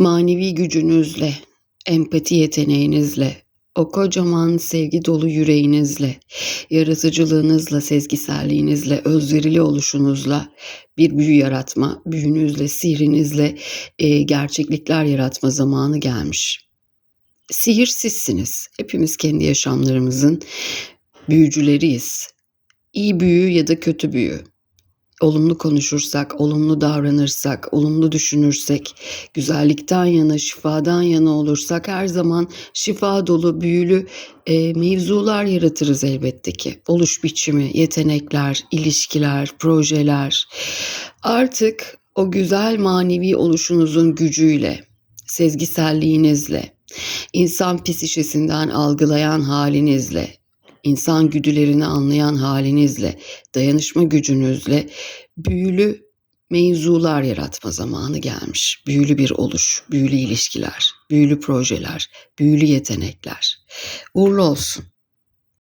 Manevi gücünüzle, empati yeteneğinizle, o kocaman sevgi dolu yüreğinizle, yaratıcılığınızla, sezgiselliğinizle, özverili oluşunuzla bir büyü yaratma, büyünüzle, sihrinizle e, gerçeklikler yaratma zamanı gelmiş. Sihir sizsiniz. Hepimiz kendi yaşamlarımızın büyücüleriyiz. İyi büyü ya da kötü büyü. Olumlu konuşursak, olumlu davranırsak, olumlu düşünürsek, güzellikten yana, şifadan yana olursak her zaman şifa dolu, büyülü e, mevzular yaratırız elbette ki. Oluş biçimi, yetenekler, ilişkiler, projeler. Artık o güzel manevi oluşunuzun gücüyle, sezgiselliğinizle, insan psişesinden algılayan halinizle, insan güdülerini anlayan halinizle, dayanışma gücünüzle büyülü mevzular yaratma zamanı gelmiş. Büyülü bir oluş, büyülü ilişkiler, büyülü projeler, büyülü yetenekler. Uğurlu olsun.